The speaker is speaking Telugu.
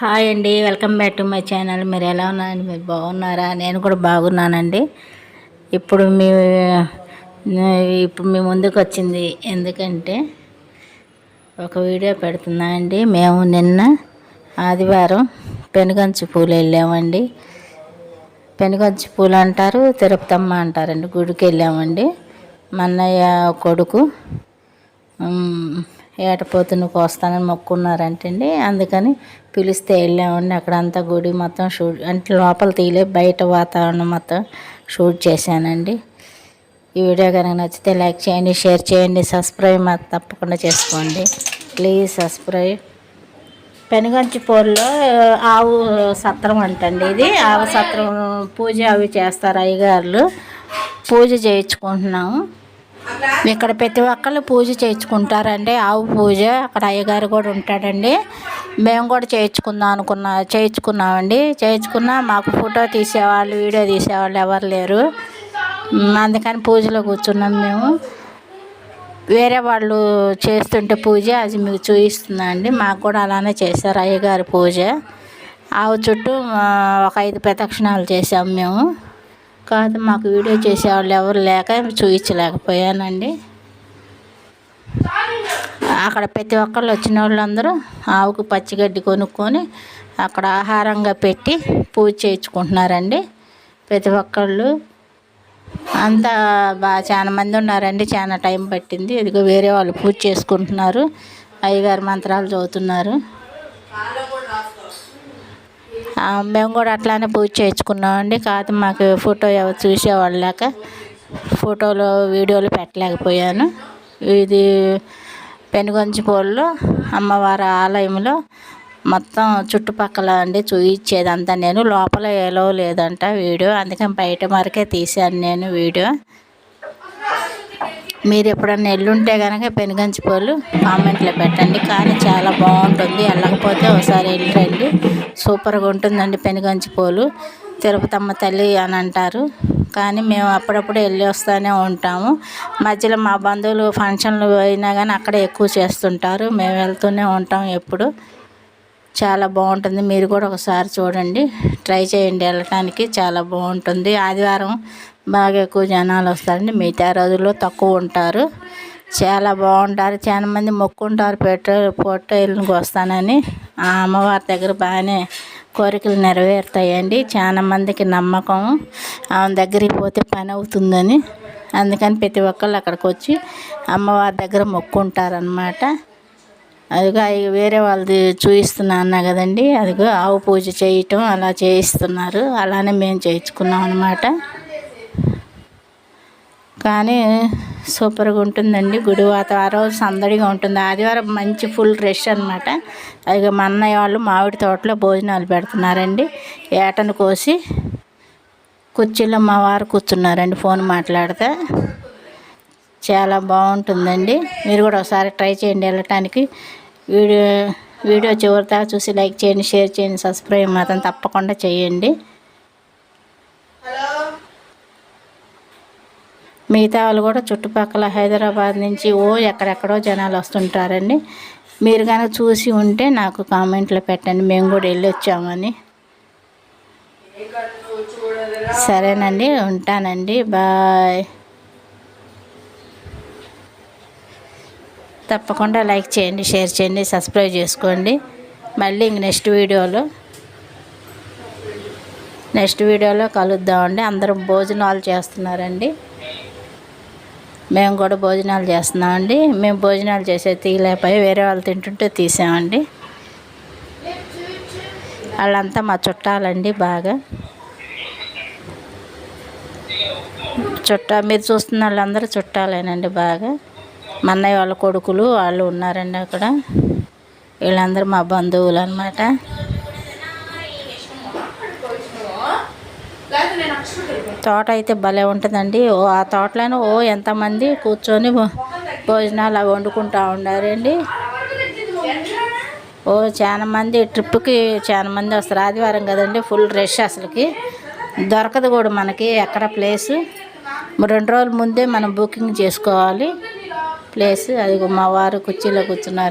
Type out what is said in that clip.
హాయ్ అండి welcome back to my channel. మీరు ఎలా ఉన్నారండి? మీరు బాగున్నారా? నేను కూడా బాగున్నానండి. ఇప్పుడు మీ ఇప్పుడు మీ ముందుకు వచ్చింది. ఎందుకంటే ఒక వీడియో పెడుతున్నా అండి. మేము నిన్న ఆదివారం పెనుగంచి పూలు వెళ్ళామండి. పెనుగంచి పూలు అంటారు తిరుపతమ్మ అంటారండి. గుడికి వెళ్ళామండి. మన్నయ్య కొడుకు ఏటపోతును కోస్తానని మొక్కున్నారంటండి. అందుకని పిలిస్తే వెళ్ళామండి. అక్కడ అంతా గుడి మొత్తం షూట్ అంటే లోపల తీయలే బయట వాతావరణం మొత్తం షూట్ చేశానండి. ఈ వీడియో కనుక నచ్చితే లైక్ చేయండి షేర్ చేయండి సబ్స్క్రైబ్ మాత్రం తప్పకుండా చేసుకోండి. Please subscribe. పోల్లో ఆవు సత్రం అంటండి ఇది. ఆవు సత్రం పూజ అవి చేస్తారు అయ్యగారులు. పూజ చేయించుకుంటున్నాము. ఇక్కడ ప్రతి ఒక్కళ్ళు పూజ చేయించుకుంటారండి. ఆవు పూజ అక్కడ అయ్యగారు కూడా ఉంటాడండి. మేము కూడా చేయించుకుందాం అనుకున్నా చేయించుకున్నామండి. చేయించుకున్నా మాకు ఫోటో తీసేవాళ్ళు వీడియో తీసేవాళ్ళు ఎవరు లేరు. అందుకని పూజలో కూర్చున్నాం మేము. వేరే వాళ్ళు చేస్తుంటే పూజ అది మీకు చూపిస్తున్నా అండి. మాకు కూడా అలానే చేశారు అయ్యగారి పూజ. ఆవు చుట్టూ ఒక ఐదు ప్రదక్షిణాలు చేసాము మేము. కాదు మాకు వీడియో చేసేవాళ్ళు ఎవరు లేక చూపించలేకపోయానండి అక్కడ ప్రతి ఒక్కళ్ళు వచ్చిన వాళ్ళందరూ ఆవుకు పచ్చిగడ్డి కొనుక్కొని అక్కడ ఆహారంగా పెట్టి పూజ చేయించుకుంటున్నారండి. ప్రతి ఒక్కళ్ళు అంతా బాగా చాలా మంది ఉన్నారండి చాలా టైం పట్టింది. ఇదిగో వేరే వాళ్ళు పూజ చేసుకుంటున్నారు. అయ్యగారు మంత్రాలు చదువుతున్నారు. మేము కూడా అట్లానే పూజ చేయించుకున్నామండి. కాదు మాకు ఫోటో ఎవరు చూసేవాళ్ళు లేక ఫోటోలు వీడియోలు పెట్టలేకపోయాను. ఇది పెనుగొంచిపోల్లో అమ్మవారి ఆలయంలో మొత్తం చుట్టుపక్కల అండి చూయించేదంతా నేను. లోపల ఎలో లేదంట వీడియో. అందుకని బయట వరకే తీశాను నేను వీడియో. మీరు ఎప్పుడన్నా ఎల్లుంటే కనుక పెనుగంచిపోలు కామెంట్లో పెట్టండి. కానీ చాలా బాగుంటుంది. వెళ్ళకపోతే ఒకసారి వెళ్ళండి సూపర్గా ఉంటుందండి పెనుగంచిపోలు తిరుపతమ్మ తల్లి అని అంటారు. కానీ మేము అప్పుడప్పుడు వెళ్ళి వస్తూనే ఉంటాము. మధ్యలో మా బంధువులు ఫంక్షన్లు అయినా కానీ అక్కడే ఎక్కువ చేస్తుంటారు. మేము వెళ్తూనే ఉంటాం ఎప్పుడు. చాలా బాగుంటుంది. మీరు కూడా ఒకసారి చూడండి. ట్రై చేయండి. వెళ్ళటానికి చాలా బాగుంటుంది. ఆదివారం బాగా ఎక్కువ జనాలు వస్తారండి. మిగతా రోజుల్లో తక్కువ ఉంటారు. చాలా బాగుంటారు. చాలా మంది మొక్కుంటారు. పెట్ట పొట్టేళ్ళకి వస్తానని. ఆ అమ్మవారి దగ్గర బాగానే కోరికలు నెరవేరుతాయండి. చాలా మందికి నమ్మకం. ఆమె దగ్గరికి పోతే పని అవుతుందని. అందుకని ప్రతి ఒక్కళ్ళు అక్కడికి వచ్చి అమ్మవారి దగ్గర మొక్కుంటారనమాట అదిగో వేరే వాళ్ళది చూపిస్తున్నా అన్నా కదండి. అదిగో ఆవు పూజ చేయటం అలా చేయిస్తున్నారు. అలానే మేము చేయించుకున్నాం అనమాట కానీ సూపర్గా ఉంటుందండి గుడి వాతావరణం సందడిగా ఉంటుంది. ఆదివారం మంచి ఫుల్ రష్ అనమాట అది మా అన్నయ్య వాళ్ళు మామిడి తోటలో భోజనాలు పెడుతున్నారండి. ఏటను కోసి కుర్చీలో మా వారు కూర్చున్నారండి ఫోన్ మాట్లాడితే. చాలా బాగుంటుందండి. మీరు కూడా ఒకసారి ట్రై చేయండి వెళ్ళటానికి. వీడియో వీడియో చివరిదాకా చూసి లైక్ చేయండి షేర్ చేయండి సబ్స్క్రైబ్ మాత్రం తప్పకుండా చేయండి. మిగతా వాళ్ళు కూడా చుట్టుపక్కల హైదరాబాద్ నుంచి ఓ ఎక్కడెక్కడో జనాలు వస్తుంటారండి. మీరు కనుక చూసి ఉంటే నాకు కామెంట్లో పెట్టండి మేము కూడా వెళ్ళి వచ్చామని. సరేనండి ఉంటానండి. బాయ్. తప్పకుండా లైక్ చేయండి షేర్ చేయండి సబ్స్క్రైబ్ చేసుకోండి. మళ్ళీ ఇంక నెక్స్ట్ వీడియోలో నెక్స్ట్ వీడియోలో కలుద్దామండి. అందరూ భోజనాలు చేస్తున్నారండి. మేము కూడా భోజనాలు చేస్తున్నామండి. మేము భోజనాలు చేసే తీయలేకపోయి వేరే వాళ్ళు తింటుంటే తీసామండి. వాళ్ళంతా మా చుట్టాలండి బాగా. చుట్టా మీరు చూస్తున్న వాళ్ళందరూ చుట్టాలేనండి బాగా. మా అన్నయ్య వాళ్ళ కొడుకులు వాళ్ళు ఉన్నారండి అక్కడ. వీళ్ళందరూ మా బంధువులు అనమాట తోట అయితే భలే ఉంటుందండి. ఓ ఆ తోటలోనే ఓ ఎంతమంది కూర్చొని భోజనాలు అవి వండుకుంటూ ఉండారండి. ఓ చాలా మంది ట్రిప్కి చాలా మంది వస్తారు. ఆదివారం కదండి ఫుల్ రష్ అసలుకి. దొరకదు కూడా మనకి ఎక్కడ ప్లేసు. రెండు రోజుల ముందే మనం బుకింగ్ చేసుకోవాలి. ప్లేస్ అది మా వారు కుర్చీలో కూర్చున్నారు.